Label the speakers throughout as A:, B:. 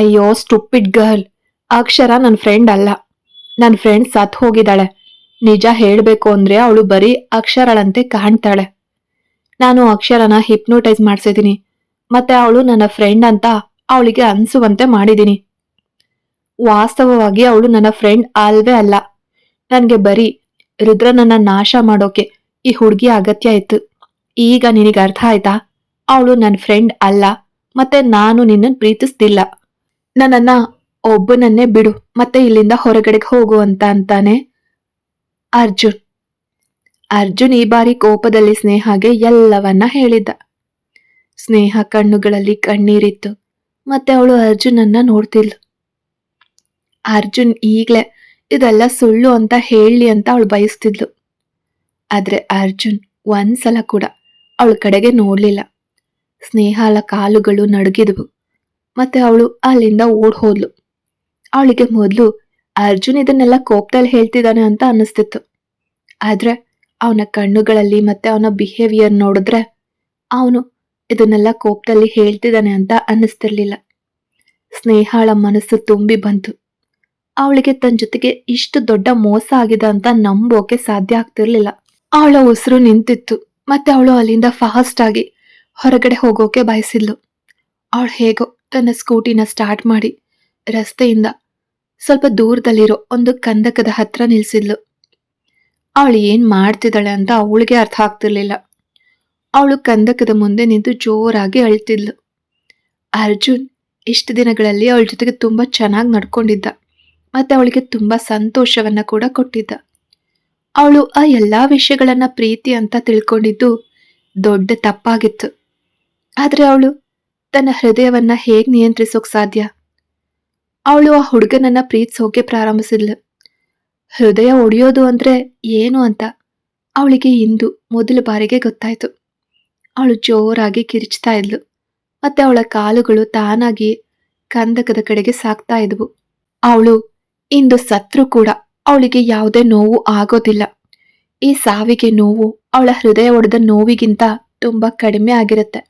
A: ಅಯ್ಯೋ stupid girl ಅಕ್ಷರ ನನ್ನ friend ಅಲ್ಲ. ನನ್ನ ಫ್ರೆಂಡ್ ಸತ್ ಹೋಗಿದ್ದಾಳೆ. ನಿಜ ಹೇಳ್ಬೇಕು ಅಂದ್ರೆ ಅವಳು ಬರೀ ಅಕ್ಷರಳಂತೆ ಕಾಣ್ತಾಳೆ. ನಾನು ಅಕ್ಷರನ ಹಿಪ್ನೋಟೈಸ್ ಮಾಡ್ಸಿದೀನಿ. ಮತ್ತೆ ಅವಳು ನನ್ನ ಫ್ರೆಂಡ್ ಅಂತ ಅವಳಿಗೆ ಅನ್ಸುವಂತೆ ಮಾಡಿದೀನಿ. ವಾಸ್ತವವಾಗಿ ಅವಳು ನನ್ನ ಫ್ರೆಂಡ್ ಅಲ್ವೇ ಅಲ್ಲ. ನನ್ಗೆ ಬರೀ ರುದ್ರನನ್ನ ನಾಶ ಮಾಡೋಕೆ ಈ ಹುಡುಗಿ ಅಗತ್ಯ ಇತ್ತು. ಈಗ ನಿನಗೆ ಅರ್ಥ ಆಯ್ತಾ? ಅವಳು ನನ್ನ ಫ್ರೆಂಡ್ ಅಲ್ಲ. ಮತ್ತೆ ನಾನು ನಿನ್ನನ್ನು ಪ್ರೀತಿಸ್ತಿಲ್ಲ ನನ್ನನ್ನ ಒಬ್ಬನನ್ನೇ ಬಿಡು, ಮತ್ತೆ ಇಲ್ಲಿಂದ ಹೊರಗಡೆಗೆ ಹೋಗು ಅಂತ ಅಂತಾನೆ ಅರ್ಜುನ್. ಅರ್ಜುನ್ ಈ ಬಾರಿ ಕೋಪದಲ್ಲಿ ಸ್ನೇಹಗೆ ಎಲ್ಲವನ್ನ ಹೇಳಿದ್ದ. ಸ್ನೇಹ ಕಣ್ಣುಗಳಲ್ಲಿ ಕಣ್ಣೀರಿತ್ತು, ಮತ್ತೆ ಅವಳು ಅರ್ಜುನನ್ನ ನೋಡ್ತಿಲ್ಲ ಅರ್ಜುನ್ ಈಗ್ಲೇ, ಇದೆಲ್ಲ ಸುಳ್ಳು ಅಂತ ಹೇಳಿ ಅಂತ ಅವಳು ಬಯಸ್ತಿದ್ಲು. ಆದ್ರೆ ಅರ್ಜುನ್ ಒಂದ್ಸಲ ಕೂಡ ಅವಳ ಕಡೆಗೆ ನೋಡ್ಲಿಲ್ಲ. ಸ್ನೇಹಾಲ ಕಾಲುಗಳು ನಡುಗಿದ್ವು. ಮತ್ತೆ ಅವಳು ಅಲ್ಲಿಂದ ಓಡ್ ಹೋದ್ಲು. ಅವಳಿಗೆ ಮೊದಲು ಅರ್ಜುನ್ ಇದನ್ನೆಲ್ಲ ಕೋಪದಲ್ಲಿ ಹೇಳ್ತಿದ್ದಾನೆ ಅಂತ ಅನ್ನಿಸ್ತಿತ್ತು. ಆದ್ರೆ ಅವನ ಕಣ್ಣುಗಳಲ್ಲಿ ಮತ್ತೆ ಅವನ ಬಿಹೇವಿಯರ್ ನೋಡಿದ್ರೆ ಅವನು ಇದನ್ನೆಲ್ಲ ಕೋಪದಲ್ಲಿ ಹೇಳ್ತಿದ್ದಾನೆ ಅಂತ ಅನ್ನಿಸ್ತಿರ್ಲಿಲ್ಲ. ಸ್ನೇಹಾಳ ಮನಸ್ಸು ತುಂಬಿ ಬಂತು. ಅವಳಿಗೆ ತನ್ನ ಜೊತೆಗೆ ಇಷ್ಟು ದೊಡ್ಡ ಮೋಸ ಆಗಿದೆ ಅಂತ ನಂಬೋಕೆ ಸಾಧ್ಯ ಆಗ್ತಿರ್ಲಿಲ್ಲ. ಅವಳ ಉಸಿರು ನಿಂತಿತ್ತು. ಮತ್ತೆ ಅವಳು ಅಲ್ಲಿಂದ ಫಾಸ್ಟ್ ಆಗಿ ಹೊರಗಡೆ ಹೋಗೋಕೆ ಬಯಸಿದ್ಲು. ಅವಳು ಹೇಗೋ ತನ್ನ ಸ್ಕೂಟಿನ ಸ್ಟಾರ್ಟ್ ಮಾಡಿ ರಸ್ತೆಯಿಂದ ಸ್ವಲ್ಪ ದೂರದಲ್ಲಿರೋ ಒಂದು ಕಂದಕದ ಹತ್ರ ನಿಲ್ಸಿದ್ಲು. ಅವಳು ಏನು ಮಾಡ್ತಿದ್ದಾಳೆ ಅಂತ ಅವಳಿಗೆ ಅರ್ಥ ಆಗ್ತಿರ್ಲಿಲ್ಲ. ಅವಳು ಕಂದಕದ ಮುಂದೆ ನಿಂತು ಜೋರಾಗಿ ಅಳ್ತಿದ್ಲು. ಅರ್ಜುನ್ ಇಷ್ಟು ದಿನಗಳಲ್ಲಿ ಅವಳ ಜೊತೆಗೆ ತುಂಬಾ ಚೆನ್ನಾಗಿ ನಡ್ಕೊಂಡಿದ್ದ ಮತ್ತೆ ಅವಳಿಗೆ ತುಂಬಾ ಸಂತೋಷವನ್ನ ಕೂಡ ಕೊಟ್ಟಿದ್ದ. ಅವಳು ಆ ಎಲ್ಲಾ ವಿಷಯಗಳನ್ನ ಪ್ರೀತಿ ಅಂತ ತಿಳ್ಕೊಂಡಿದ್ದು ದೊಡ್ಡ ತಪ್ಪಾಗಿತ್ತು. ಆದ್ರೆ ಅವಳು ತನ್ನ ಹೃದಯವನ್ನ ಹೇಗ್ ನಿಯಂತ್ರಿಸೋಕ್ ಸಾಧ್ಯ? ಅವಳು ಆ ಹುಡುಗನನ್ನ ಪ್ರೀತಿಸೋಕೆ ಪ್ರಾರಂಭಿಸಿದ್ಲು. ಹೃದಯ ಒಡೆಯೋದು ಅಂದ್ರೆ ಏನು ಅಂತ ಅವಳಿಗೆ ಇಂದು ಮೊದಲ ಬಾರಿಗೆ ಗೊತ್ತಾಯ್ತು. ಅವಳು ಜೋರಾಗಿ ಕಿರಿಚ್ತಾ ಇದ್ಲು. ಮತ್ತೆ ಅವಳ ಕಾಲುಗಳು ತಾನಾಗಿ ಕಂದಕದ ಕಡೆಗೆ ಸಾಕ್ತಾ ಇದ್ವು. ಅವಳು ಇಂದು ಸತ್ರು ಕೂಡ ಅವಳಿಗೆ ಯಾವುದೇ ನೋವು ಆಗೋದಿಲ್ಲ. ಈ ಸಾವಿಗೆ ನೋವು ಅವಳ ಹೃದಯ ಒಡೆದ ನೋವಿಗಿಂತ ತುಂಬಾ ಕಡಿಮೆ ಆಗಿರುತ್ತೆ.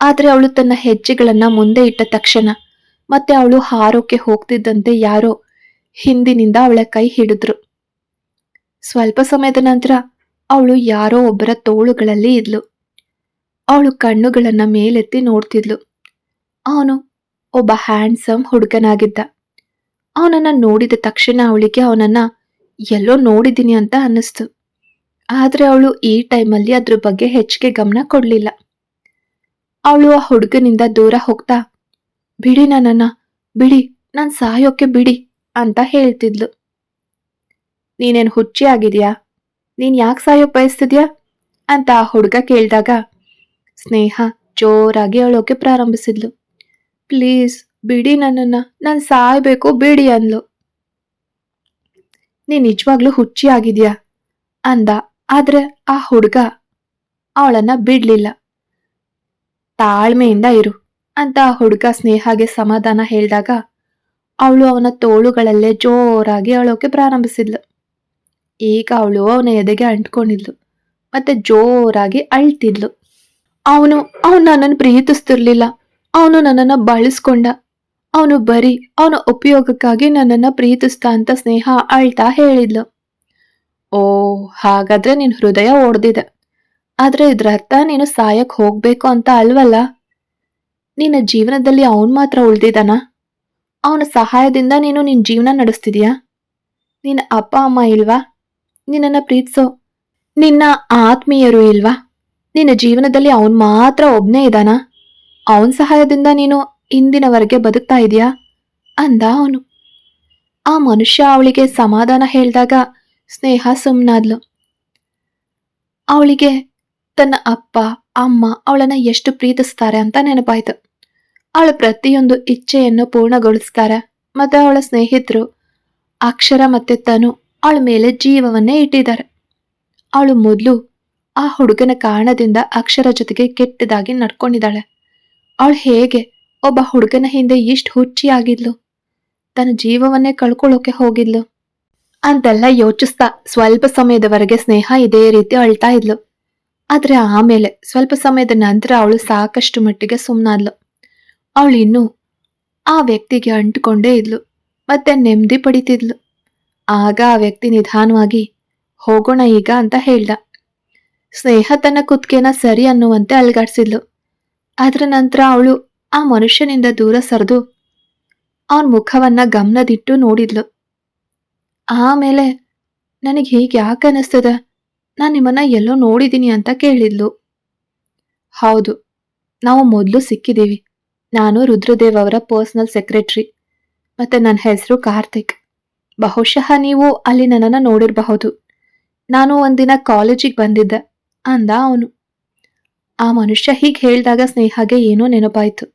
A: ಆದ್ರೆ ಅವಳು ತನ್ನ ಹೆಜ್ಜೆಗಳನ್ನ ಮುಂದೆ ಇಟ್ಟ ತಕ್ಷಣ ಮತ್ತೆ ಅವಳು ಹಾರೋಕೆ ಹೋಗ್ತಿದ್ದಂತೆ ಯಾರೋ ಹಿಂದಿನಿಂದ ಅವಳ ಕೈ ಹಿಡಿದ್ರು. ಸ್ವಲ್ಪ ಸಮಯದ ನಂತರ ಅವಳು ಯಾರೋ ಒಬ್ಬರ ತೋಳುಗಳಲ್ಲಿ ಇದ್ಲು. ಅವಳು ಕಣ್ಣುಗಳನ್ನ ಮೇಲೆತ್ತಿ ನೋಡ್ತಿದ್ಲು. ಅವನು ಒಬ್ಬ ಹ್ಯಾಂಡ್ಸಮ್ ಹುಡುಗನಾಗಿದ್ದ. ಅವನನ್ನ ನೋಡಿದ ತಕ್ಷಣ ಅವಳಿಗೆ ಅವನನ್ನ ಎಲ್ಲೋ ನೋಡಿದ್ದೀನಿ ಅಂತ ಅನ್ನಿಸ್ತು. ಆದ್ರೆ ಅವಳು ಈ ಟೈಮಲ್ಲಿ ಅದ್ರ ಬಗ್ಗೆ ಹೆಚ್ಚಿಗೆ ಗಮನ ಕೊಡ್ಲಿಲ್ಲ. ಅವಳು ಆ ಹುಡುಗನಿಂದ ದೂರ ಹೋಗ್ತಾ, ಬಿಡಿ ನನ್ನನ್ನ, ಬಿಡಿ, ನಾನು ಸಾಯೋಕೆ ಬಿಡಿ ಅಂತ ಹೇಳ್ತಿದ್ಲು. ನೀನೇನು ಹುಚ್ಚಿ ಆಗಿದ್ಯಾ? ನೀನ್ ಯಾಕೆ ಸಾಯೋ ಬಯಸ್ತಿದ್ಯಾ? ಅಂತ ಆ ಹುಡುಗ ಕೇಳಿದಾಗ, ಸ್ನೇಹ ಜೋರಾಗಿ ಅಳೋಕೆ ಪ್ರಾರಂಭಿಸಿದ್ಲು. ಪ್ಲೀಸ್, ಬಿಡಿ ನನ್ನನ್ನ, ನಾನು ಸಾಯ್ಬೇಕು ಬಿಡಿ ಅಂದ್ಲು. ನೀನ್ ನಿಜವಾಗ್ಲೂ ಹುಚ್ಚಿ ಆಗಿದ್ಯಾ? ಅಂದ, ಆದ್ರೆ ಆ ಹುಡುಗ ಅವಳನ್ನ ಬಿಡ್ಲಿಲ್ಲ. ತಾಳ್ಮೆಯಿಂದ ಇರು ಅಂತ ಹುಡುಗ ಸ್ನೇಹಗೆ ಸಮಾಧಾನ ಹೇಳಿದಾಗ ಅವಳು ಅವನ ತೋಳುಗಳಲ್ಲೇ ಜೋರಾಗಿ ಅಳೋಕೆ ಪ್ರಾರಂಭಿಸಿದ್ಲು. ಈಗ ಅವಳು ಅವನ ಎದೆಗೆ ಅಂಟ್ಕೊಂಡಿದ್ಲು ಮತ್ತೆ ಜೋರಾಗಿ ಅಳ್ತಿದ್ಲು. ಅವನು ಅವನು ನನ್ನನ್ನು ಪ್ರೀತಿಸ್ತಿರ್ಲಿಲ್ಲ. ಅವನು ನನ್ನನ್ನು ಬಳಸ್ಕೊಂಡ. ಅವನು ಬರೀ ಅವನ ಉಪಯೋಗಕ್ಕಾಗಿ ನನ್ನನ್ನು ಪ್ರೀತಿಸ್ತಾ ಅಂತ ಸ್ನೇಹ ಅಳ್ತಾ ಹೇಳಿದ್ಲು. ಓ ಹಾಗಾದ್ರೆ ನಿನ್ನ ಹೃದಯ ಒಡ್ದಿದೆ. ಆದ್ರೆ ಇದ್ರ ಅರ್ಥ ನೀನು ಸಾಯಕ್ ಹೋಗ್ಬೇಕು ಅಂತ ಅಲ್ವಲ್ಲ? ನಿನ್ನ ಜೀವನದಲ್ಲಿ ಅವನ್ ಮಾತ್ರ ಉಳ್ದಿದಾನ? ಅವನ ಸಹಾಯದಿಂದ ನೀನು ನಿನ್ ಜೀವನ ನಡೆಸ್ತಿದ್ಯಾ? ನಿನ್ನ ಅಪ್ಪ, ಅಮ್ಮ ಇಲ್ವಾ? ನಿನ್ನನ್ನ ಪ್ರೀತಿಸೋ? ನಿನ್ನ ಆತ್ಮೀಯರು ಇಲ್ವಾ? ನಿನ್ನ ಜೀವನದಲ್ಲಿ ಅವನ್ ಮಾತ್ರ ಒಬ್ನೇ ಇದಾನ? ಅವನ ಸಹಾಯದಿಂದ ನೀನು ಇಂದಿನವರೆಗೆ ಬದುಕ್ತಾ ಇದೀಯಾ? ಅಂದ ಅವನು. ಆ ಮನುಷ್ಯ ಅವಳಿಗೆ ಸಮಾಧಾನ ಹೇಳಿದಾಗ ಸ್ನೇಹ ಸುಮ್ನಾದ್ಲು. ಅವಳಿಗೆ ತನ್ನ ಅಪ್ಪ, ಅಮ್ಮ ಅವಳನ್ನ ಎಷ್ಟು ಪ್ರೀತಿಸ್ತಾರೆ ಅಂತ ನೆನಪಾಯ್ತು. ಅವಳ ಪ್ರತಿಯೊಂದು ಇಚ್ಛೆಯನ್ನು ಪೂರ್ಣಗೊಳಿಸ್ತಾರೆ, ಮತ್ತೆ ಅವಳ ಸ್ನೇಹಿತರು ಅಕ್ಷರ ಮತ್ತೆ ತನು ಅವಳ ಮೇಲೆ ಜೀವವನ್ನೇ ಇಟ್ಟಿದ್ದಾರೆ. ಅವಳು ಮೊದಲು ಆ ಹುಡುಗನ ಕಾರಣದಿಂದ ಅಕ್ಷರ ಜೊತೆಗೆ ಕೆಟ್ಟದಾಗಿ ನಡ್ಕೊಂಡಿದ್ದಾಳೆ. ಅವಳು ಹೇಗೆ ಒಬ್ಬ ಹುಡುಗನ ಹಿಂದೆ ಇಷ್ಟು ಹುಚ್ಚಿಯಾಗಿದ್ಲು, ತನ್ನ ಜೀವವನ್ನೇ ಕಳ್ಕೊಳ್ಳೋಕೆ ಹೋಗಿದ್ಲು ಅಂತೆಲ್ಲ ಯೋಚಿಸ್ತಾ ಸ್ವಲ್ಪ ಸಮಯದವರೆಗೆ ಸ್ನೇಹ ಇದೇ ರೀತಿ ಅಳ್ತಾ ಇದ್ಲು. ಆದ್ರೆ ಆಮೇಲೆ ಸ್ವಲ್ಪ ಸಮಯದ ನಂತರ ಅವಳು ಸಾಕಷ್ಟು ಮಟ್ಟಿಗೆ ಸುಮ್ಮನಾದ್ಲು ಅವಳು ಇನ್ನೂ ಆ ವ್ಯಕ್ತಿಗೆ ಅಂಟಿಕೊಂಡೇ ಇದ್ಲು, ಮತ್ತೆ ನೆಮ್ಮದಿ ಪಡಿತಿದ್ಲು. ಆಗ ಆ ವ್ಯಕ್ತಿ ನಿಧಾನವಾಗಿ, ಹೋಗೋಣ ಈಗ ಅಂತ ಹೇಳ್ದ. ಸ್ನೇಹ ತನ್ನ ಕುತ್ತಿಗೆನ ಸರಿ ಅನ್ನುವಂತೆ ಅಲ್ಗಾಡ್ಸಿದ್ಲು. ಅದರ ನಂತರ ಅವಳು ಆ ಮನುಷ್ಯನಿಂದ ದೂರ ಸರಿದು ಅವನ ಮುಖವನ್ನ ಗಮನದಿಟ್ಟು ನೋಡಿದ್ಲು. ಆಮೇಲೆ ನನಗೆ ಹೀಗೆ ಯಾಕೆ ಅನಿಸ್ತದೆ ನಾನು ನಿಮ್ಮನ್ನ ಎಲ್ಲೋ ನೋಡಿದ್ದೀನಿ ಅಂತ ಕೇಳಿದ್ಲು. ಹೌದು, ನಾವು ಮೊದಲು ಸಿಕ್ಕಿದ್ದೀವಿ ನಾನು ರುದ್ರದೇವ್ ಅವರ ಪರ್ಸನಲ್ ಸೆಕ್ರೆಟರಿ. ಮತ್ತು ನನ್ನ ಹೆಸರು ಕಾರ್ತಿಕ್. ಬಹುಶಃ ನೀವು ಅಲ್ಲಿ ನನ್ನನ್ನು ನೋಡಿರಬಹುದು. ನಾನು ಒಂದಿನ ಕಾಲೇಜಿಗೆ ಬಂದಿದ್ದೆ, ಅಂದ ಅವನು. ಆ ಮನುಷ್ಯ ಹೀಗೆ ಹೇಳಿದಾಗ ಸ್ನೇಹಗೆ ಏನೋ ನೆನಪಾಯಿತು.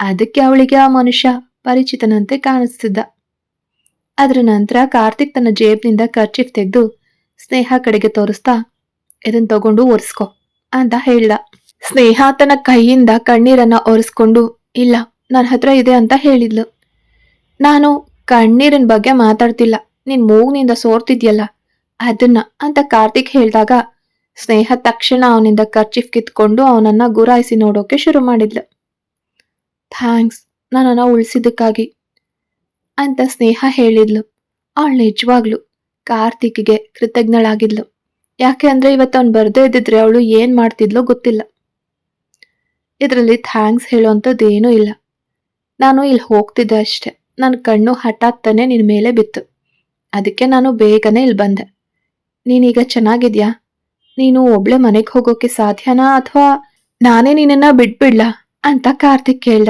A: ಅದಕ್ಕೆ ಅವಳಿಗೆ ಆ ಮನುಷ್ಯ ಪರಿಚಿತನಂತೆ ಕಾಣಿಸ್ತಿದ್ದ. ಅದರ ನಂತರ ಕಾರ್ತಿಕ್ ತನ್ನ ಜೇಬ್ನಿಂದ ಖರ್ಚಿಫ್ ತೆಗೆದು ಸ್ನೇಹ ಕಡೆಗೆ ತೋರಿಸ್ತಾ ಇದನ್ನ ತಗೊಂಡು ಒರೆಸ್ಕೊ ಅಂತ ಹೇಳ್ದ. ಸ್ನೇಹ ತನ್ನ ಕೈಯಿಂದ ಕಣ್ಣೀರನ್ನ ಒರೆಸ್ಕೊಂಡು, ಇಲ್ಲ ನನ್ನ ಹತ್ರ ಇದೆ ಅಂತ ಹೇಳಿದ್ಲು. ನಾನು ಕಣ್ಣೀರಿನ ಬಗ್ಗೆ ಮಾತಾಡ್ತಿಲ್ಲ, ನಿನ್ ಮೂಗ್ನಿಂದ ಸೋರ್ತಿದ್ಯಲ್ಲ, ಅದನ್ನ ಅಂತ ಕಾರ್ತಿಕ್ ಹೇಳಿದಾಗ, ಸ್ನೇಹ ತಕ್ಷಣ ಅವನಿಂದ ಖರ್ಚಿಫ್ ಕಿತ್ಕೊಂಡು ಅವನನ್ನ ಗುರಾಯಿಸಿ ನೋಡೋಕೆ ಶುರು ಮಾಡಿದ್ಲು. ಥ್ಯಾಂಕ್ಸ್, ನನ್ನನ್ನ ಉಳಿಸಿದ್ದಕ್ಕಾಗಿ ಅಂತ ಸ್ನೇಹ ಹೇಳಿದ್ಲು. ಅವಳು ನಿಜವಾಗ್ಲು ಕಾರ್ತಿಕ್ಗೆ ಕೃತಜ್ಞಳಾಗಿದ್ಲು. ಯಾಕೆ ಅಂದ್ರೆ ಇವತ್ತು ಅವ್ನು ಬರ್ದೇ ಇದ್ದಿದ್ರೆ ಅವಳು ಏನ್ ಮಾಡ್ತಿದ್ಲೋ ಗೊತ್ತಿಲ್ಲ. ಇದರಲ್ಲಿ ಥ್ಯಾಂಕ್ಸ್ ಹೇಳುವಂಥದ್ದು ಏನೂ ಇಲ್ಲ. ನಾನು ಇಲ್ಲಿ ಹೋಗ್ತಿದ್ದೆ ಅಷ್ಟೆ. ನನ್ನ ಕಣ್ಣು ಹಠಾತ್ ನಿನ್ನ ನಿನ್ ಮೇಲೆ ಬಿತ್ತು. ಅದಕ್ಕೆ ನಾನು ಬೇಗನೆ ಇಲ್ಲಿ ಬಂದೆ. ನೀನೀಗ ಚೆನ್ನಾಗಿದ್ಯಾ? ನೀನು ಒಬ್ಳೆ ಮನೆಗೆ ಹೋಗೋಕೆ ಸಾಧ್ಯನಾ ಅಥವಾ ನಾನೇ ನಿನ್ನನ್ನ ಬಿಟ್ಬಿಡ್ಲಾ ಅಂತ ಕಾರ್ತಿಕ್ ಕೇಳ್ದ.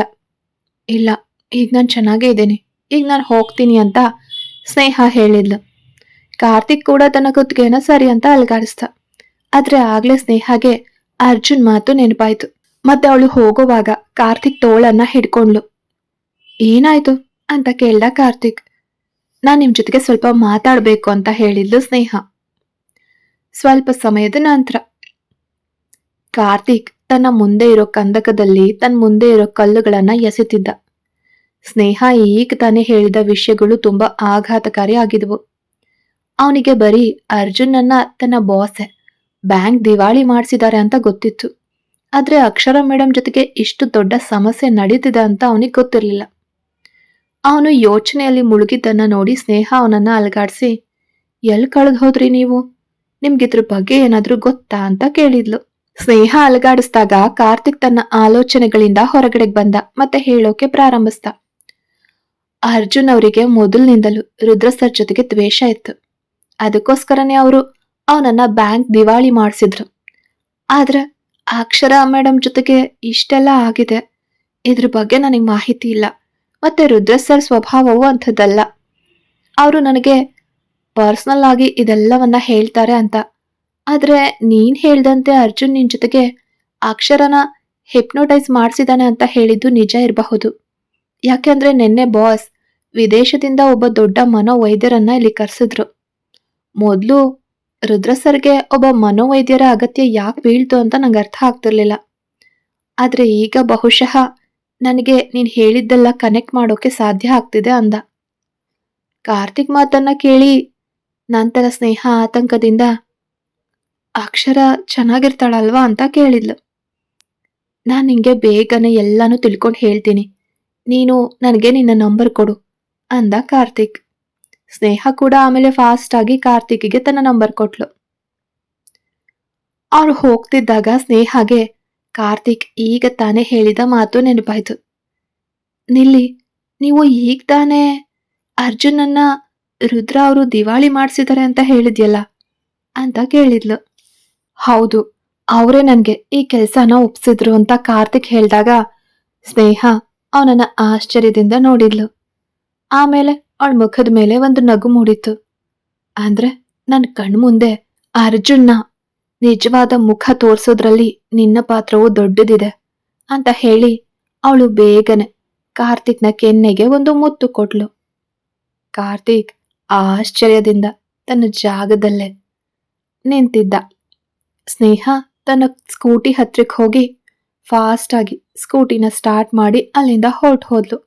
A: ಇಲ್ಲ, ಈಗ ನಾನು ಚೆನ್ನಾಗೇ ಇದ್ದೀನಿ. ಈಗ ನಾನು ಹೋಗ್ತೀನಿ ಅಂತ ಸ್ನೇಹ ಹೇಳಿದ್ಲು. ಕಾರ್ತಿಕ್ ಕೂಡ ತನ್ನ ಕುತ್ತಿಗೆನ ಸರಿ ಅಂತ ಅಲ್ಗಾಡಿಸ್ದ. ಆದ್ರೆ ಆಗ್ಲೇ ಸ್ನೇಹಗೆ ಅರ್ಜುನ್ ಮಾತು ನೆನಪಾಯ್ತು. ಮತ್ತೆ ಅವಳು ಹೋಗುವಾಗ ಕಾರ್ತಿಕ್ ತೋಳನ್ನ ಹಿಡ್ಕೊಂಡ್ಲು ಏನಾಯ್ತು ಅಂತ ಕೇಳ್ದ ಕಾರ್ತಿಕ್. ನಾನ್ ನಿಮ್ ಜೊತೆಗೆ ಸ್ವಲ್ಪ ಮಾತಾಡ್ಬೇಕು ಅಂತ ಹೇಳಿದ್ಲು ಸ್ನೇಹ. ಸ್ವಲ್ಪ ಸಮಯದ ನಂತರ. ಕಾರ್ತಿಕ್ ತನ್ನ ಮುಂದೆ ಇರೋ ಕಂದಕದಲ್ಲಿ ತನ್ನ ಮುಂದೆ ಇರೋ ಕಲ್ಲುಗಳನ್ನ ಎಸೆತಿದ್ದ. ಸ್ನೇಹ ಈಗ ತಾನೇ ಹೇಳಿದ ವಿಷಯಗಳು ತುಂಬಾ ಆಘಾತಕಾರಿ ಆಗಿದ್ವು. ಅವನಿಗೆ ಬರೀ ಅರ್ಜುನನ್ನ ತನ್ನ ಬಾಸೆ ಬ್ಯಾಂಕ್ ದಿವಾಳಿ ಮಾಡಿಸಿದ್ದಾರೆ ಅಂತ ಗೊತ್ತಿತ್ತು. ಆದರೆ ಅಕ್ಷರ ಮೇಡಮ್ ಜೊತೆಗೆ ಇಷ್ಟು ದೊಡ್ಡ ಸಮಸ್ಯೆ ನಡೀತಿದೆ ಅಂತ ಅವನಿಗೆ ಗೊತ್ತಿರಲಿಲ್ಲ. ಅವನು ಯೋಚನೆಯಲ್ಲಿ ಮುಳುಗಿದ್ದನ್ನ ನೋಡಿ ಸ್ನೇಹ ಅವನನ್ನ ಅಲಗಾಡಿಸಿ ಎಲ್ಲಿ ಕಳೆದು ಹೋದ್ರಿ ನೀವು? ನಿಮ್ಗಿದ್ರ ಬಗ್ಗೆ ಏನಾದ್ರೂ ಗೊತ್ತಾ? ಅಂತ ಕೇಳಿದ್ಲು. ಸ್ನೇಹ ಅಲಗಾಡಿಸಿದಾಗ ಕಾರ್ತಿಕ್ ತನ್ನ ಆಲೋಚನೆಗಳಿಂದ ಹೊರಗಡೆಗೆ ಬಂದ ಮತ್ತೆ ಹೇಳೋಕೆ ಪ್ರಾರಂಭಿಸ್ದ. ಅರ್ಜುನ್ ಅವರಿಗೆ ಮೊದಲಿನಿಂದಲೂ ರುದ್ರ ಸರ್ ಜೊತೆಗೆ ದ್ವೇಷ ಇತ್ತು. ಅದಕ್ಕೋಸ್ಕರನೇ ಅವರು ಅವನನ್ನ ಬ್ಯಾಂಕ್ ದಿವಾಳಿ ಮಾಡಿಸಿದ್ರು. ಆದ್ರೆ ಅಕ್ಷರ ಮೇಡಮ್ ಜೊತೆಗೆ ಇಷ್ಟೆಲ್ಲ ಆಗಿದೆ. ಇದ್ರ ಬಗ್ಗೆ ನನಗೆ ಮಾಹಿತಿ ಇಲ್ಲ. ಮತ್ತೆ ರುದ್ರ ಸರ್ ಸ್ವಭಾವವೂ ಅಂಥದ್ದಲ್ಲ. ಅವರು ನನಗೆ ಪರ್ಸ್ನಲ್ ಆಗಿ ಇದೆಲ್ಲವನ್ನ ಹೇಳ್ತಾರೆ ಅಂತ. ಆದ್ರೆ ನೀನ್ ಹೇಳ್ದಂತೆ ಅರ್ಜುನ್ ನಿನ್ ಜೊತೆಗೆ ಅಕ್ಷರನ ಹಿಪ್ನೋಟೈಸ್ ಮಾಡಿಸಿದಾನೆ ಅಂತ ಹೇಳಿದ್ದು ನಿಜ ಇರಬಹುದು. ಯಾಕೆಂದ್ರೆ ನಿನ್ನೆ ಬಾಸ್ ವಿದೇಶದಿಂದ ಒಬ್ಬ ದೊಡ್ಡ ಮನೋವೈದ್ಯರನ್ನ ಇಲ್ಲಿ ಕರೆಸಿದ್ರು. ಮೊದಲು ರುದ್ರ ಸರ್ಗೆ ಒಬ್ಬ ಮನೋವೈದ್ಯರ ಅಗತ್ಯ ಯಾಕೆ ಬೀಳ್ತು ಅಂತ ನಂಗೆ ಅರ್ಥ ಆಗ್ತಿರ್ಲಿಲ್ಲ. ಆದರೆ ಈಗ ಬಹುಶಃ ನನಗೆ ನೀನು ಹೇಳಿದ್ದೆಲ್ಲ ಕನೆಕ್ಟ್ ಮಾಡೋಕ್ಕೆ ಸಾಧ್ಯ ಆಗ್ತಿದೆ ಅಂದ. ಕಾರ್ತಿಕ್ ಮಾತನ್ನ ಕೇಳಿ ನಂತರ ಸ್ನೇಹ ಆತಂಕದಿಂದ ಅಕ್ಷರ ಚೆನ್ನಾಗಿರ್ತಾಳಲ್ವಾ ಅಂತ ಕೇಳಿದ್ಲು. ನಾನು ನಿಂಗೆ ಬೇಗನೆ ಎಲ್ಲಾನು ತಿಳ್ಕೊಂಡು ಹೇಳ್ತೀನಿ. ನೀನು ನನಗೆ ನಿನ್ನ ನಂಬರ್ ಕೊಡು ಅಂದ ಕಾರ್ತಿಕ್. ಸ್ನೇಹ ಕೂಡ ಆಮೇಲೆ ಫಾಸ್ಟ್ ಆಗಿ ಕಾರ್ತಿಕ್ಗೆ ತನ್ನ ನಂಬರ್ ಕೊಟ್ಲು. ಅವ್ರು ಹೋಗ್ತಿದ್ದಾಗ ಸ್ನೇಹಗೆ, ಕಾರ್ತಿಕ್, ಈಗ ತಾನೇ ಹೇಳಿದ ಮಾತು ನೆನಪಾಯ್ತು. ನಿಲ್ಲಿ, ನೀವು ಈಗ ತಾನೇ ಅರ್ಜುನನ್ನ ರುದ್ರ ಅವರು ದಿವಾಳಿ ಮಾಡಿಸಿದ್ದಾರೆ ಅಂತ ಹೇಳಿದ್ಯಲ್ಲ? ಅಂತ ಕೇಳಿದ್ಲು. ಹೌದು, ಅವರೇ ನನಗೆ ಈ ಕೆಲಸನ ಒಪ್ಸಿದ್ರು ಅಂತ ಕಾರ್ತಿಕ್ ಹೇಳಿದಾಗ ಸ್ನೇಹ ಅವನನ್ನ ಆಶ್ಚರ್ಯದಿಂದ ನೋಡಿದ್ಲು. ಆಮೇಲೆ ಅವಳ ಮುಖದ ಮೇಲೆ ಒಂದು ನಗು ಮೂಡಿತು. ಅಂದ್ರೆ ನನ್ನ ಕಣ್ಮುಂದೆ ಅರ್ಜುನ್ನ ನಿಜವಾದ ಮುಖ ತೋರ್ಸೋದ್ರಲ್ಲಿ ನಿನ್ನ ಪಾತ್ರವು ದೊಡ್ಡದಿದೆ ಅಂತ ಹೇಳಿ ಅವಳು ಬೇಗನೆ ಕಾರ್ತಿಕ್ನ ಕೆನ್ನೆಗೆ ಒಂದು ಮುತ್ತು ಕೊಟ್ಲು. ಕಾರ್ತಿಕ್ ಆಶ್ಚರ್ಯದಿಂದ ತನ್ನ ಜಾಗದಲ್ಲೇ ನಿಂತಿದ್ದ. ಸ್ನೇಹ ತನ್ನ ಸ್ಕೂಟಿ ಹತ್ರಕ್ಕೆ ಹೋಗಿ ಫಾಸ್ಟ್ ಆಗಿ ಸ್ಕೂಟಿನ ಸ್ಟಾರ್ಟ್ ಮಾಡಿ ಅಲ್ಲಿಂದ ಹೊರಟು ಹೋದ್ಲು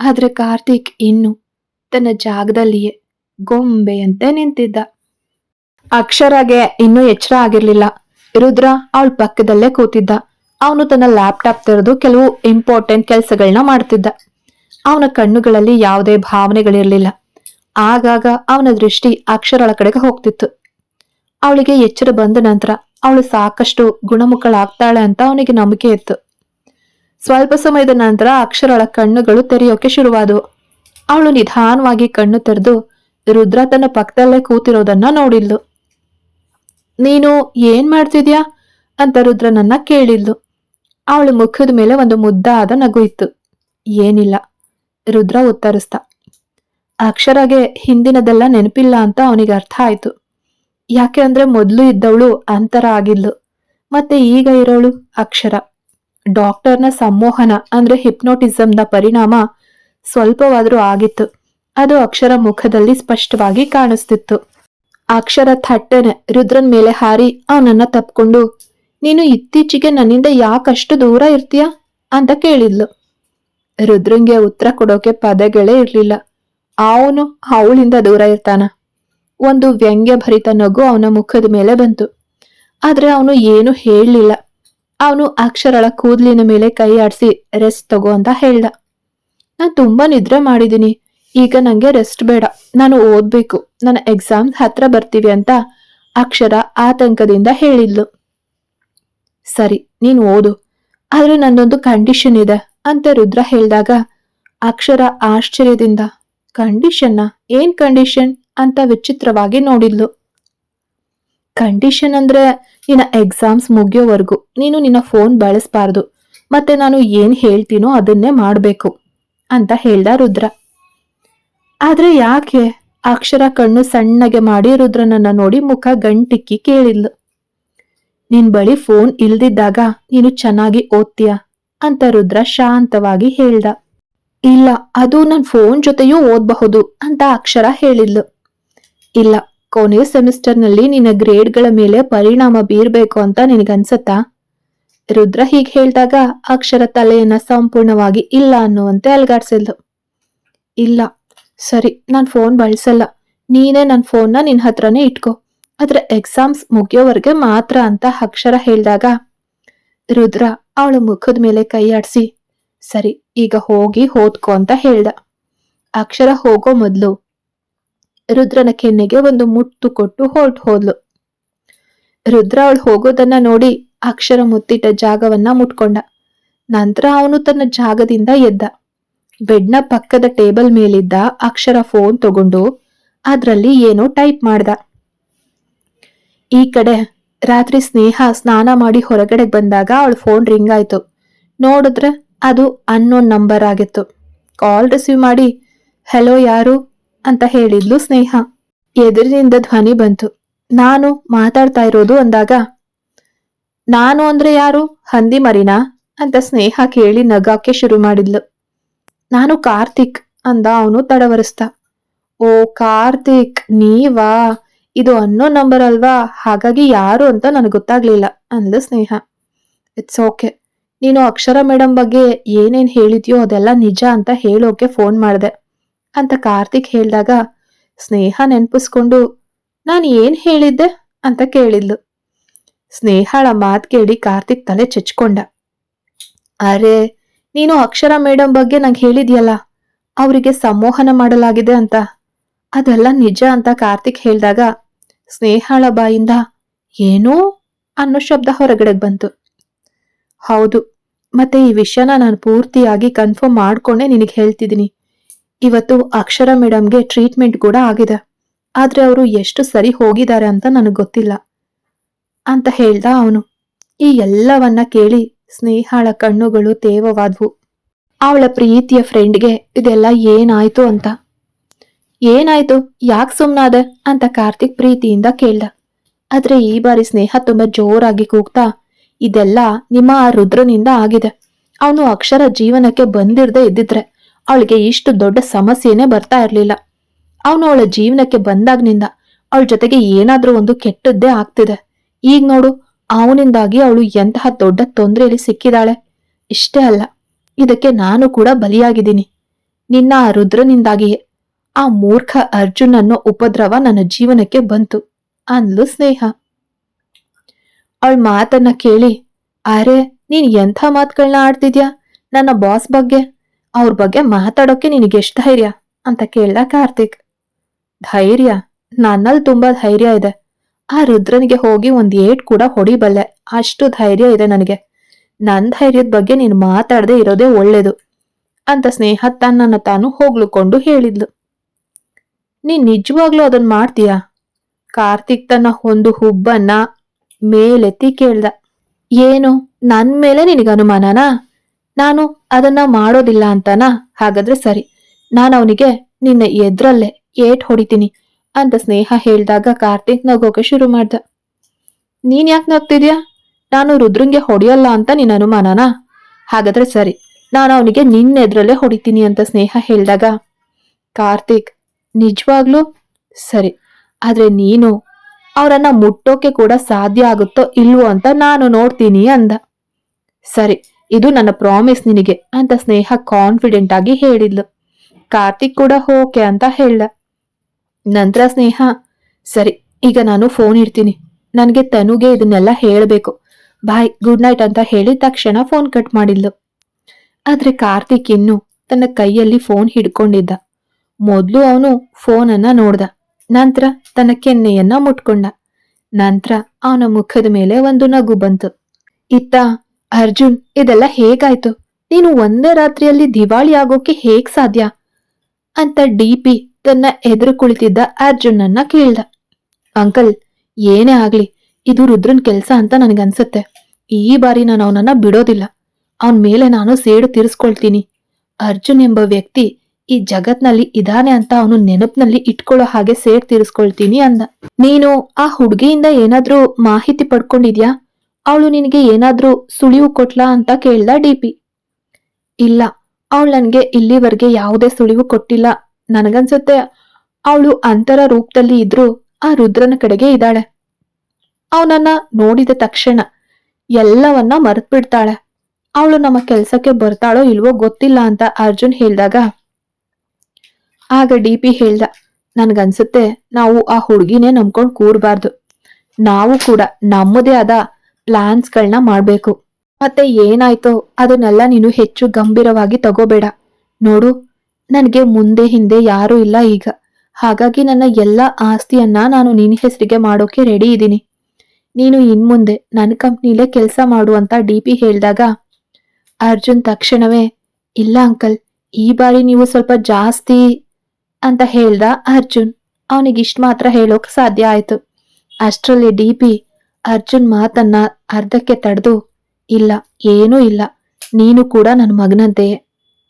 A: ಆದ್ರೆ ಕಾರ್ತಿಕ್ ಇನ್ನು ತನ್ನ ಜಾಗದಲ್ಲಿಯೇ ಗೊಂಬೆಯಂತೆ ನಿಂತಿದ್ದ. ಅಕ್ಷರಗೆ ಇನ್ನೂ ಎಚ್ಚರ ಆಗಿರ್ಲಿಲ್ಲ. ರುದ್ರ ಅವಳ ಪಕ್ಕದಲ್ಲೇ ಕೂತಿದ್ದ. ಅವನು ತನ್ನ ಲ್ಯಾಪ್ಟಾಪ್ ತೆರೆದು ಕೆಲವು ಇಂಪಾರ್ಟೆಂಟ್ ಕೆಲಸಗಳನ್ನ ಮಾಡ್ತಿದ್ದ. ಅವನ ಕಣ್ಣುಗಳಲ್ಲಿ ಯಾವುದೇ ಭಾವನೆಗಳಿರಲಿಲ್ಲ. ಆಗಾಗ ಅವನ ದೃಷ್ಟಿ ಅಕ್ಷರಳ ಕಡೆಗೆ ಹೋಗ್ತಿತ್ತು. ಅವಳಿಗೆ ಎಚ್ಚರ ಬಂದ ನಂತರ ಅವಳು ಸಾಕಷ್ಟು ಗುಣಮುಖಳಾಗ್ತಾಳೆ ಅಂತ ಅವನಿಗೆ ನಂಬಿಕೆ ಇತ್ತು. ಸ್ವಲ್ಪ ಸಮಯದ ನಂತರ ಅಕ್ಷರಳ ಕಣ್ಣುಗಳು ತೆರೆಯೋಕೆ ಶುರುವಾದವು. ಅವಳು ನಿಧಾನವಾಗಿ ಕಣ್ಣು ತೆರೆದು ರುದ್ರ ತನ್ನ ಪಕ್ಕದಲ್ಲೇ ಕೂತಿರೋದನ್ನ ನೋಡಿದ್ಲು. ನೀನು ಏನ್ ಮಾಡ್ತಿದ್ಯಾ? ಅಂತ ರುದ್ರನನ್ನ ಕೇಳಿದ್ಲು. ಅವಳ ಮುಖದ ಮೇಲೆ ಒಂದು ಮುದ್ದಾದ ನಗು ಇತ್ತು. ಏನಿಲ್ಲ, ರುದ್ರ ಉತ್ತರಿಸ್ತ. ಅಕ್ಷರಗೆ ಹಿಂದಿನದೆಲ್ಲ ನೆನಪಿಲ್ಲ ಅಂತ ಅವನಿಗೆ ಅರ್ಥ ಆಯ್ತು. ಯಾಕೆ ಅಂದ್ರೆ ಮೊದಲು ಇದ್ದವಳು ಅಂತರ ಆಗಿದ್ಲು. ಮತ್ತೆ ಈಗ ಇರೋಳು ಅಕ್ಷರ. ಡಾಕ್ಟರ್ನ ಸಂಮೋಹನ ಅಂದ್ರೆ ಹಿಪ್ನೋಟಿಸಂನ ಪರಿಣಾಮ ಸ್ವಲ್ಪವಾದ್ರೂ ಆಗಿತ್ತು. ಅದು ಅಕ್ಷರ ಮುಖದಲ್ಲಿ ಸ್ಪಷ್ಟವಾಗಿ ಕಾಣಿಸ್ತಿತ್ತು. ಅಕ್ಷರ ಥಟ್ಟನೆ ರುದ್ರನ್ ಮೇಲೆ ಹಾರಿ ಅವನನ್ನ ತಪ್ಕೊಂಡು, ನೀನು ಇತ್ತೀಚೆಗೆ ನನ್ನಿಂದ ಯಾಕಷ್ಟು ದೂರ ಇರ್ತೀಯ? ಅಂತ ಕೇಳಿದ್ಲು. ರುದ್ರಂಗೆ ಉತ್ತರ ಕೊಡೋಕೆ ಪದಗಳೇ ಇರ್ಲಿಲ್ಲ. ಅವನು ಅವಳಿಂದ ದೂರ ಇರ್ತಾನ. ಒಂದು ವ್ಯಂಗ್ಯ ಭರಿತ ನಗು ಅವನ ಮುಖದ ಮೇಲೆ ಬಂತು. ಆದ್ರೆ ಅವನು ಏನು ಹೇಳಲಿಲ್ಲ. ಅವನು ಅಕ್ಷರಳ ಕೂದಲಿನ ಮೇಲೆ ಕೈ ಆಡಿಸಿ, ರೆಸ್ಟ್ ತಗೋ ಅಂತ ಹೇಳ್ದ. ನಾನು ತುಂಬಾ ನಿದ್ರೆ ಮಾಡಿದ್ದೀನಿ ಈಗ ನನಗೆ ರೆಸ್ಟ್ ಬೇಡ. ನಾನು ಓದ್ಬೇಕು. ನನ್ನ ಎಕ್ಸಾಮ್ಸ್ ಹತ್ರ ಬರ್ತೀವಿ ಅಂತ ಅಕ್ಷರ ಆತಂಕದಿಂದ ಹೇಳಿದ್ಲು. ಸರಿ, ನೀನು ಓದು. ಆದ್ರೆ ನನ್ನೊಂದು ಕಂಡೀಷನ್ ಇದೆ ಅಂತ ರುದ್ರ ಹೇಳಿದಾಗ ಅಕ್ಷರ ಆಶ್ಚರ್ಯದಿಂದ ಕಂಡೀಷನ್ನ ಏನ್ ಕಂಡೀಷನ್ ಅಂತ ವಿಚಿತ್ರವಾಗಿ ನೋಡಿದ್ಲು. ಕಂಡೀಷನ್ ಅಂದ್ರೆ ನಿನ್ನ ಎಕ್ಸಾಮ್ಸ್ ಮುಗಿಯೋವರೆಗೂ. ನೀನು ನಿನ್ನ ಫೋನ್ ಬಳಸಬಾರ್ದು. ಮತ್ತೆ ನಾನು ಏನ್ ಹೇಳ್ತೀನೋ ಅದನ್ನೇ ಮಾಡ್ಬೇಕು. ಅಂತ ಹೇಳ್ದ ರುದ್ರ. ಆದ್ರೆ ಯಾಕೆ ಅಕ್ಷರ ಕಣ್ಣು ಸಣ್ಣಗೆ ಮಾಡಿ ರುದ್ರನನ್ನ ನೋಡಿ ಮುಖ ಗಂಟಿಕ್ಕಿ ಕೇಳಿದ್ಲು. ನಿನ್ ಬಳಿ ಫೋನ್ ಇಲ್ದಿದ್ದಾಗ ನೀನು ಚೆನ್ನಾಗಿ ಓದ್ತೀಯ? ಅಂತ ರುದ್ರ ಶಾಂತವಾಗಿ ಹೇಳ್ದ. ಇಲ್ಲ, ಅದು ನನ್ ಫೋನ್ ಜೊತೆಯೂ ಓದ್ಬಹುದು ಅಂತ ಅಕ್ಷರ ಹೇಳಿದ್ಲು. ಇಲ್ಲ ಕೊನೆಯ ಸೆಮಿಸ್ಟರ್ನಲ್ಲಿ ನಿನ್ನ ಗ್ರೇಡ್ಗಳ ಮೇಲೆ ಪರಿಣಾಮ ಬೀರ್ಬೇಕು ಅಂತ ನಿನಗನ್ಸತ್ತಾ? ರುದ್ರ ಹೀಗೆ ಹೇಳಿದಾಗ ಅಕ್ಷರ ತಲೆಯನ್ನ ಸಂಪೂರ್ಣವಾಗಿ ಇಲ್ಲ ಅನ್ನುವಂತೆ ಅಲ್ಗಾಡ್ಸಿದ್ಲು. ಇಲ್ಲ, ಸರಿ, ನಾನು ಫೋನ್ ಬಳಸಲ್ಲ. ನೀನೇ ನನ್ನ ಫೋನ್ನ ನಿನ್ನ ಹತ್ರನೇ ಇಟ್ಕೋ. ಅದ್ರ ಎಕ್ಸಾಮ್ಸ್ ಮುಗಿಯೋವರೆಗೆ ಮಾತ್ರ ಅಂತ ಅಕ್ಷರ ಹೇಳಿದಾಗ, ರುದ್ರ ಅವಳ ಮುಖದ ಮೇಲೆ ಕೈ ಆಡ್ಸಿ, ಸರಿ, ಈಗ ಹೋಗಿ ಓದ್ಕೋ ಅಂತ ಹೇಳ್ದ. ಅಕ್ಷರ ಹೋಗೋ ಮೊದಲು ರುದ್ರನ ಕೆನ್ನೆಗೆ ಒಂದು ಮುಟ್ಟು ಕೊಟ್ಟು ಹೊರಟು ಹೋದ್ಲು. ರುದ್ರ ಅವಳು ಹೋಗೋದನ್ನ ನೋಡಿ ಅಕ್ಷರ ಮುತ್ತಿಟ್ಟ ಜಾಗವನ್ನ ಮುಟ್ಕೊಂಡ. ನಂತರ ಅವನು ತನ್ನ ಜಾಗದಿಂದ ಎದ್ದ. ಬೆಡ್ನ ಪಕ್ಕದ ಟೇಬಲ್ ಮೇಲಿದ್ದ ಅಕ್ಷರ ಫೋನ್ ತಗೊಂಡು ಅದರಲ್ಲಿ ಏನೋ ಟೈಪ್ ಮಾಡ್ದ. ಈ ಕಡೆ ರಾತ್ರಿ ಸ್ನೇಹ ಸ್ನಾನ ಮಾಡಿ ಹೊರಗಡೆ ಬಂದಾಗ ಅವಳ ಫೋನ್ ರಿಂಗ್ ಆಯ್ತು. ನೋಡಿದ್ರೆ ಅದು ಅನ್ನೋನ್ ನಂಬರ್ ಆಗಿತ್ತು. ಕಾಲ್ ರಿಸೀವ್ ಮಾಡಿ ಹೆಲೋ ಯಾರು? ಅಂತ ಹೇಳಿದ್ಲು ಸ್ನೇಹ. ಎದುರಿನಿಂದ ಧ್ವನಿ ಬಂತು. ನಾನು ಮಾತಾಡ್ತಾ ಇರೋದು ಅಂದಾಗ ನಾನು ಅಂದ್ರೆ ಯಾರು? ಹಂದಿ ಮರಿನಾ? ಅಂತ ಸ್ನೇಹ ಕೇಳಿ ನಗಾಕೆ ಶುರು ಮಾಡಿದ್ಲು. ನಾನು ಕಾರ್ತಿಕ್ ಅಂದ ಅವನು ತಡವರಿಸ್ತ ಓ ಕಾರ್ತಿಕ್, ನೀವಾ? ಇದು ಅನ್ನೋ ನಂಬರ್ ಅಲ್ವಾ? ಹಾಗಾಗಿ ಯಾರು ಅಂತ ನನಗೆ ಗೊತ್ತಾಗ್ಲಿಲ್ಲ ಅಂದ್ಲು ಸ್ನೇಹ. ಇಟ್ಸ್ ಓಕೆ ನೀನು ಅಕ್ಷರ ಮೇಡಮ್ ಬಗ್ಗೆ ಏನೇನ್ ಹೇಳಿದ್ಯೋ ಅದೆಲ್ಲ ನಿಜ ಅಂತ ಹೇಳೋಕೆ ಫೋನ್ ಮಾಡಿದೆ ಅಂತ ಕಾರ್ತಿಕ್ ಹೇಳಿದಾಗ ಸ್ನೇಹ ನೆನಪಿಸ್ಕೊಂಡು, ನಾನು ಏನ್ ಹೇಳಿದ್ದೆ? ಅಂತ ಕೇಳಿದ್ಲು. ಸ್ನೇಹಳ ಮಾತ್ ಕೇಳಿ ಕಾರ್ತಿಕ್ ತಲೆ ಚಚ್ಕೊಂಡ. ಅರೆ, ನೀನು ಅಕ್ಷರ ಮೇಡಮ್ ಬಗ್ಗೆ ನಂಗೆ ಹೇಳಿದ್ಯಲ್ಲ, ಅವರಿಗೆ ಸಂಮೋಹನ ಮಾಡಲಾಗಿದೆ ಅಂತ. ಅದೆಲ್ಲ ನಿಜ ಅಂತ ಕಾರ್ತಿಕ್ ಹೇಳಿದಾಗ ಸ್ನೇಹಳ ಬಾಯಿಂದ ಏನೋ? ಅನ್ನೋ ಶಬ್ದ ಹೊರಗಡೆ ಬಂತು. ಹೌದು, ಮತ್ತೆ ಈ ವಿಷಯನ ನಾನು ಪೂರ್ತಿಯಾಗಿ ಕನ್ಫರ್ಮ್ ಮಾಡ್ಕೊಂಡೆ ನಿನಗೆ ಹೇಳ್ತಿದ್ದೀನಿ ಇವತ್ತು ಅಕ್ಷರ ಮೇಡಮ್ಗೆ ಟ್ರೀಟ್ಮೆಂಟ್ ಕೂಡ ಆಗಿದೆ. ಆದರೆ ಅವರು ಎಷ್ಟು ಸರಿ ಹೋಗಿದ್ದಾರೆ ಅಂತ ನನಗೆ ಗೊತ್ತಿಲ್ಲ. ಅಂತ ಹೇಳ್ದ ಅವನು. ಈ ಎಲ್ಲವನ್ನ ಕೇಳಿ ಸ್ನೇಹಾಳ ಕಣ್ಣುಗಳು ತೇವವಾದ್ವು. ಅವಳ ಪ್ರೀತಿಯ ಫ್ರೆಂಡ್ಗೆ ಇದೆಲ್ಲ ಏನಾಯ್ತು ಅಂತ. ಏನಾಯ್ತು? ಯಾಕೆ ಸುಮ್ಮನಾದೆ ಅಂತ ಕಾರ್ತಿಕ್ ಪ್ರೀತಿಯಿಂದ ಕೇಳ್ದ. ಆದ್ರೆ ಈ ಬಾರಿ ಸ್ನೇಹ ತುಂಬಾ ಜೋರಾಗಿ ಕೂಗ್ತಾ ಇದೆಲ್ಲ ನಿಮ್ಮ ಆ ರುದ್ರನಿಂದ ಆಗಿದೆ. ಅವನು ಅಕ್ಷರ ಜೀವನಕ್ಕೆ ಬಂದಿರದೆ ಇದ್ದಿದ್ರೆ ಅವಳಿಗೆ ಇಷ್ಟು ದೊಡ್ಡ ಸಮಸ್ಯೆನೇ ಬರ್ತಾ ಇರಲಿಲ್ಲ. ಅವನು ಅವಳ ಜೀವನಕ್ಕೆ ಬಂದಾಗ್ನಿಂದ ಅವಳ ಜೊತೆಗೆ ಏನಾದ್ರೂ ಒಂದು ಕೆಟ್ಟದ್ದೇ ಆಗ್ತಿದೆ. ಈಗ ನೋಡು, ಅವನಿಂದಾಗಿ ಅವಳು ಎಂತಹ ದೊಡ್ಡ ತೊಂದರೆಯಲ್ಲಿ ಸಿಕ್ಕಿದಾಳೆ. ಇಷ್ಟೇ ಅಲ್ಲ, ಇದಕ್ಕೆ ನಾನು ಕೂಡ ಬಲಿಯಾಗಿದ್ದೀನಿ. ನಿನ್ನ ಆ ರುದ್ರನಿಂದಾಗಿಯೇ ಆ ಮೂರ್ಖ ಅರ್ಜುನ್ ಅನ್ನೋ ಉಪದ್ರವ ನನ್ನ ಜೀವನಕ್ಕೆ ಬಂತು ಅಂದ್ಲು ಸ್ನೇಹ. ಅವಳ ಮಾತನ್ನ ಕೇಳಿ, ಅರೆ, ನೀನ್ ಎಂಥ ಮಾತುಗಳನ್ನ ಆಡ್ತಿದ್ಯಾ? ನನ್ನ ಬಾಸ್ ಬಗ್ಗೆ, ಅವ್ರ ಬಗ್ಗೆ ಮಾತಾಡೋಕೆ ನಿನಗೆ ಎಷ್ಟು ಧೈರ್ಯ? ಅಂತ ಕೇಳ್ದ ಕಾರ್ತಿಕ್. ಧೈರ್ಯ? ನನ್ನಲ್ಲಿ ತುಂಬಾ ಧೈರ್ಯ ಇದೆ. ಆ ರುದ್ರನಿಗೆ ಹೋಗಿ ಒಂದ್ ಏಟ್ ಕೂಡ ಹೊಡಿಬಲ್ಲೆ. ಅಷ್ಟು ಧೈರ್ಯ ಇದೆ ನನಗೆ. ನನ್ ಧೈರ್ಯದ ಬಗ್ಗೆ ನೀನು ಮಾತಾಡದೆ ಇರೋದೇ ಒಳ್ಳೇದು ಅಂತ ಸ್ನೇಹ ತನ್ನನ್ನು ತಾನು ಹೋಗ್ಲುಕೊಂಡು ಹೇಳಿದ್ಲು. ನೀನ್ ನಿಜವಾಗ್ಲೂ ಅದನ್ ಮಾಡ್ತೀಯಾ? ಕಾರ್ತಿಕ್ ತನ್ನ ಒಂದು ಹುಬ್ಬನ್ನ ಮೇಲೆತ್ತಿ ಕೇಳ್ದ. ಏನು? ನನ್ ಮೇಲೆ ನಿನಗೆ ಅನುಮಾನನಾ? ನಾನು ಅದನ್ನ ಮಾಡೋದಿಲ್ಲ ಅಂತನಾ? ಹಾಗಾದ್ರೆ ಸರಿ. ನಾನು ಅವನಿಗೆ ನಿನ್ನ ಎದ್ರಲ್ಲೇ ಏಟ್ ಹೊಡಿತೀನಿ. ಅಂತ ಸ್ನೇಹ ಹೇಳಿದಾಗ ಕಾರ್ತಿಕ್ ನಗೋಕೆ ಶುರು ಮಾಡ್ದ. ನೀನ್ ಯಾಕೆ ನಗ್ತಿದ್ಯಾ? ನಾನು ರುದ್ರಂಗೆ ಹೊಡೆಯಲ್ಲ ಅಂತ ನಿನ್ನ ಅನುಮಾನನಾ? ಹಾಗಾದ್ರೆ ಸರಿ, ನಾನು ಅವನಿಗೆ ನಿನ್ನ ಎದ್ರಲ್ಲೇ ಹೊಡಿತೀನಿ ಅಂತ ಸ್ನೇಹ ಹೇಳಿದಾಗ, ಕಾರ್ತಿಕ್, ನಿಜವಾಗ್ಲೂ ಸರಿ, ಆದ್ರೆ ನೀನು ಅವರನ್ನ ಮುಟ್ಟೋಕೆ ಕೂಡ ಸಾಧ್ಯ ಆಗುತ್ತೋ ಇಲ್ವೋ ಅಂತ ನಾನು ನೋಡ್ತೀನಿ ಅಂದ. ಸರಿ, ಇದು ನನ್ನ ಪ್ರಾಮಿಸ್ ನಿನಗೆ ಅಂತ ಸ್ನೇಹ ಕಾನ್ಫಿಡೆಂಟ್ ಆಗಿ ಹೇಳಿದ್ಲು. ಕಾರ್ತಿಕ್ ಕೂಡ ಓಕೆ ಅಂತ ಹೇಳ್ದ. ನಂತರ ಸ್ನೇಹ, ಸರಿ, ಈಗ ನಾನು ಫೋನ್ ಇಡ್ತೀನಿ. ನನಗೆ ತನುಗೆ ಇದನ್ನೆಲ್ಲ ಹೇಳಬೇಕು. ಬಾಯ್ ಗುಡ್ ನೈಟ್ ಅಂತ ಹೇಳಿ ತಕ್ಷಣ ಫೋನ್ ಕಟ್ ಮಾಡಿದ್ಲು. ಆದರೆ ಕಾರ್ತಿಕ್ ಇನ್ನು ತನ್ನ ಕೈಯಲ್ಲಿ ಫೋನ್ ಹಿಡ್ಕೊಂಡಿದ್ದ. ಮೊದಲು ಅವನು ಫೋನನ್ನ ನೋಡ್ದ. ನಂತರ ತನ್ನ ಕೆನ್ನೆಯನ್ನ ಮುಟ್ಕೊಂಡ. ನಂತರ ಅವನ ಮುಖದ ಮೇಲೆ ಒಂದು ನಗು ಬಂತು. ಇತ್ತ, ಅರ್ಜುನ್, ಇದೆಲ್ಲ ಹೇಗಾಯ್ತು? ನೀನು ಒಂದೇ ರಾತ್ರಿಯಲ್ಲಿ ದಿವಾಳಿ ಆಗೋಕೆ ಹೇಗ್ ಸಾಧ್ಯ? ಅಂತ ಡಿಪಿ ತನ್ನ ಎದುರು ಕುಳಿತಿದ್ದ ಅರ್ಜುನನ್ನ ಕೇಳ್ದ. ಅಂಕಲ್, ಏನೇ ಆಗ್ಲಿ, ಇದು ರುದ್ರನ್ ಕೆಲ್ಸ ಅಂತ ನನಗನ್ಸುತ್ತೆ. ಈ ಬಾರಿ ನಾನು ಅವನನ್ನ ಬಿಡೋದಿಲ್ಲ. ಅವನ ಮೇಲೆ ನಾನು ಸೇಡು ತೀರಿಸ್ಕೊಳ್ತೀನಿ. ಅರ್ಜುನ್ ಎಂಬ ವ್ಯಕ್ತಿ ಈ ಜಗತ್ನಲ್ಲಿ ಇದಾನೆ ಅಂತ ಅವನು ನೆನಪಿನಲ್ಲಿ ಇಟ್ಕೊಳ್ಳೋ ಹಾಗೆ ಸೇಡ್ ತೀರಿಸ್ಕೊಳ್ತೀನಿ ಅಂದ. ನೀನು ಆ ಹುಡುಗಿಯಿಂದ ಏನಾದ್ರೂ ಮಾಹಿತಿ ಪಡ್ಕೊಂಡಿದ್ಯಾ? ಅವಳು ನಿನಗೆ ಏನಾದ್ರೂ ಸುಳಿವು ಕೊಟ್ಲಾ ಅಂತ ಕೇಳ್ದ ಡಿಪಿ ಇಲ್ಲ, ಅವಳು ನನ್ಗೆ ಇಲ್ಲಿವರೆಗೆ ಯಾವುದೇ ಸುಳಿವು ಕೊಟ್ಟಿಲ್ಲ ನನಗನ್ಸುತ್ತೆ, ಅವಳು ಅಂತರ ರೂಪದಲ್ಲಿ ಇದ್ರೂ ಆ ರುದ್ರನ ಕಡೆಗೆ ಇದ್ದಾಳೆ. ಅವನನ್ನ ನೋಡಿದ ತಕ್ಷಣ ಎಲ್ಲವನ್ನ ಮರೆತ್ಬಿಡ್ತಾಳೆ. ಅವಳು ನಮ್ಮ ಕೆಲ್ಸಕ್ಕೆ ಬರ್ತಾಳೋ ಇಲ್ವೋ ಗೊತ್ತಿಲ್ಲ ಅಂತ ಅರ್ಜುನ್ ಹೇಳ್ದಾಗ, ಆಗ ಡಿ ಪಿ ಹೇಳ್ದ, ನನ್ಗನ್ಸುತ್ತೆ, ನಾವು ಆ ಹುಡುಗಿನೇ ನಂಬ್ಕೊಂಡು ಕೂರ್ಬಾರ್ದು. ನಾವು ಕೂಡ ನಮ್ಮದೇ ಆದ ಪ್ಲಾನ್ಸ್ಗಳನ್ನ ಮಾಡ್ಬೇಕು. ಮತ್ತೆ ಏನಾಯ್ತೋ ಅದನ್ನೆಲ್ಲ ನೀನು ಹೆಚ್ಚು ಗಂಭೀರವಾಗಿ ತಗೋಬೇಡ. ನೋಡು ನನಗೆ ಮುಂದೆ ಹಿಂದೆ ಯಾರೂ ಇಲ್ಲ ಈಗ. ಹಾಗಾಗಿ ನನ್ನ ಎಲ್ಲ ಆಸ್ತಿಯನ್ನ ನಾನು ನಿನ್ನ ಹೆಸರಿಗೆ ಮಾಡೋಕೆ ರೆಡಿ ಇದ್ದೀನಿ. ನೀನು ಇನ್ಮುಂದೆ ನನ್ನ ಕಂಪ್ನಿಲೇ ಕೆಲಸ ಮಾಡು ಅಂತ ಡಿ ಪಿ ಹೇಳಿದಾಗ, ಅರ್ಜುನ್, ತಕ್ಷಣವೇ, ಇಲ್ಲ ಅಂಕಲ್, ಈ ಬಾರಿ ನೀವು ಸ್ವಲ್ಪ ಜಾಸ್ತಿ ಅಂತ ಹೇಳ್ದ ಅರ್ಜುನ್. ಅವನಿಗಿಷ್ಟು ಮಾತ್ರ ಹೇಳೋಕೆ ಸಾಧ್ಯ ಆಯಿತು. ಅಷ್ಟರಲ್ಲಿ ಡಿ ಪಿ ಅರ್ಜುನ್ ಮಾತನ್ನ ಅರ್ಧಕ್ಕೆ ತಡೆದು, ಇಲ್ಲ, ಏನೂ ಇಲ್ಲ. ನೀನು ಕೂಡ ನನ್ನ ಮಗನಂತೆಯೇ.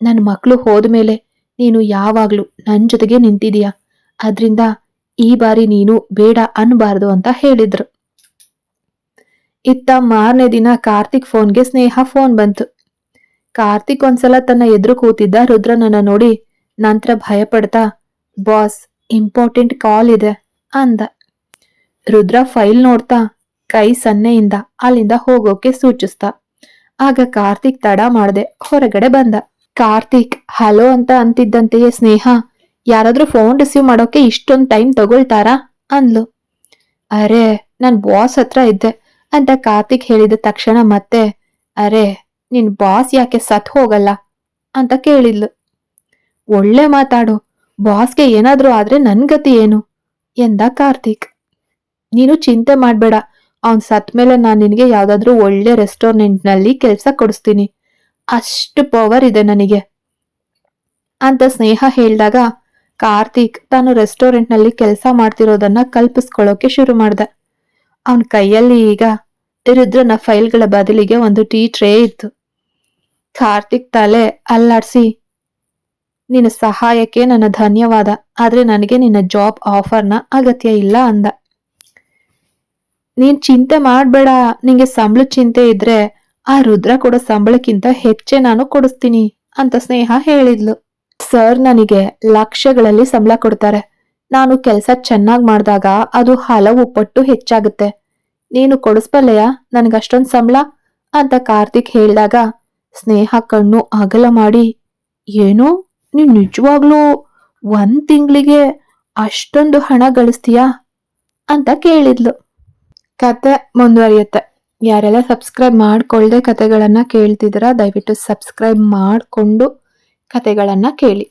A: ನನ್ನ ಮಕ್ಕಳು ಹೋದ್ಮೇಲೆ ನೀನು ಯಾವಾಗ್ಲೂ ನನ್ನ ಜೊತೆಗೆ ನಿಂತಿದೀಯ. ಅದ್ರಿಂದ ಈ ಬಾರಿ ನೀನು ಬೇಡ ಅನ್ಬಾರ್ದು ಅಂತ ಹೇಳಿದ್ರು. ಇತ್ತ ಮಾರನೇ ದಿನ ಕಾರ್ತಿಕ್ ಫೋನ್ಗೆ ಸ್ನೇಹ ಫೋನ್ ಬಂತು. ಕಾರ್ತಿಕ್ ಒಂದ್ಸಲ ತನ್ನ ಎದುರು ಕೂತಿದ್ದ ರುದ್ರನನ್ನ ನೋಡಿ ನಂತರ ಭಯಪಡ್ತಾ, ಬಾಸ್, ಇಂಪಾರ್ಟೆಂಟ್ ಕಾಲ್ ಇದೆ ಅಂದ. ರುದ್ರ ಫೈಲ್ ನೋಡ್ತಾ ಕೈ ಸನ್ನೆಯಿಂದ ಅಲ್ಲಿಂದ ಹೋಗೋಕೆ ಸೂಚಿಸ್ತಾ, ಆಗ ಕಾರ್ತಿಕ್ ತಡ ಮಾಡದೆ ಹೊರಗಡೆ ಬಂದ. ಕಾರ್ತಿಕ್, ಹಲೋ ಅಂತ ಅಂತಿದ್ದಂತೆಯೇ ಸ್ನೇಹ, ಯಾರಾದ್ರೂ ಫೋನ್ ರಿಸೀವ್ ಮಾಡೋಕೆ ಇಷ್ಟೊಂದು ಟೈಮ್ ತಗೊಳ್ತಾರಾ? ಅಂದ್ಲು. ಅರೆ, ನಾನು ಬಾಸ್ ಹತ್ರ ಇದ್ದೆ ಅಂತ ಕಾರ್ತಿಕ್ ಹೇಳಿದ ತಕ್ಷಣ ಮತ್ತೆ, ಅರೆ, ನಿನ್ ಬಾಸ್ ಯಾಕೆ ಸತ್ ಹೋಗಲ್ಲ? ಅಂತ ಕೇಳಿದ್ಲು. ಒಳ್ಳೆ ಮಾತಾಡು ಬಾಸ್ಗೆ ಏನಾದರೂ ಆದ್ರೆ ನನ್ ಗತಿ ಏನು? ಎಂದ ಕಾರ್ತಿಕ್. ನೀನು ಚಿಂತೆ ಮಾಡಬೇಡ, ಅವ್ನ್ ಸತ್ ಮೇಲೆ ನಾನು ನಿನಗೆ ಯಾವುದಾದ್ರೂ ಒಳ್ಳೆ ರೆಸ್ಟೋರೆಂಟ್ನಲ್ಲಿ ಕೆಲ್ಸ ಕೊಡಿಸ್ತೀನಿ. ಅಷ್ಟು ಪವರ್ ಇದೆ ನನಗೆ. ಅಂತ ಸ್ನೇಹ ಹೇಳಿದಾಗ, ಕಾರ್ತಿಕ್ ತಾನು ರೆಸ್ಟೋರೆಂಟ್ನಲ್ಲಿ ಕೆಲಸ ಮಾಡ್ತಿರೋದನ್ನ ಕಲ್ಪಿಸ್ಕೊಳ್ಳೋಕೆ ಶುರು ಮಾಡ್ದ. ಅವನ ಕೈಯಲ್ಲಿ ಈಗ ರುದ್ರನ ಫೈಲ್ಗಳ ಬದಲಿಗೆ ಒಂದು ಟೀ ಟ್ರೇ ಇತ್ತು. ಕಾರ್ತಿಕ್ ತಲೆ ಅಲ್ಲಾಡ್ಸಿ, ನಿನ್ನ ಸಹಾಯಕ್ಕೆ ನನ್ನ ಧನ್ಯವಾದ, ಆದರೆ ನನಗೆ ನಿನ್ನ ಜಾಬ್ ಆಫರ್ನ ಅಗತ್ಯ ಇಲ್ಲ ಅಂದ. ನೀನ್ ಚಿಂತೆ ಮಾಡಬೇಡ, ನಿಂಗೆ ಸಂಬಳ ಚಿಂತೆ ಇದ್ರೆ ಆ ರುದ್ರ ಕೊಡೋ ಸಂಬಳಕ್ಕಿಂತ ಹೆಚ್ಚೆ ನಾನು ಕೊಡಿಸ್ತೀನಿ ಅಂತ ಸ್ನೇಹ ಹೇಳಿದ್ಲು. ಸರ್ ನನಗೆ ಲಕ್ಷಗಳಲ್ಲಿ ಸಂಬಳ ಕೊಡ್ತಾರೆ. ನಾನು ಕೆಲಸ ಚೆನ್ನಾಗಿ ಮಾಡಿದಾಗ ಅದು ಹಲವು ಪಟ್ಟು ಹೆಚ್ಚಾಗುತ್ತೆ. ನೀನು ಕೊಡಿಸ್ಬಲ್ಲೆಯಾ? ನನಗಷ್ಟೊಂದು ಸಂಬಳ? ಅಂತ ಕಾರ್ತಿಕ್ ಹೇಳಿದಾಗ, ಸ್ನೇಹ ಕಣ್ಣು ಅಗಲ ಮಾಡಿ, ಏನು? ನೀನ್ ನಿಜವಾಗ್ಲೂ ಒಂದ್ ತಿಂಗಳಿಗೆ ಅಷ್ಟೊಂದು ಹಣ ಗಳಿಸ್ತೀಯಾ? ಅಂತ ಕೇಳಿದ್ಲು. ಕತೆ ಮುಂದುವರಿಯುತ್ತೆ. ಯಾರೆಲ್ಲ ಸಬ್ಸ್ಕ್ರೈಬ್ ಮಾಡಿಕೊಳ್ಳದೆ ಕತೆಗಳನ್ನು ಕೇಳ್ತಿದ್ದೀರಾ ದಯವಿಟ್ಟು ಸಬ್ಸ್ಕ್ರೈಬ್ ಮಾಡಿಕೊಂಡು ಕತೆಗಳನ್ನು ಕೇಳಿ.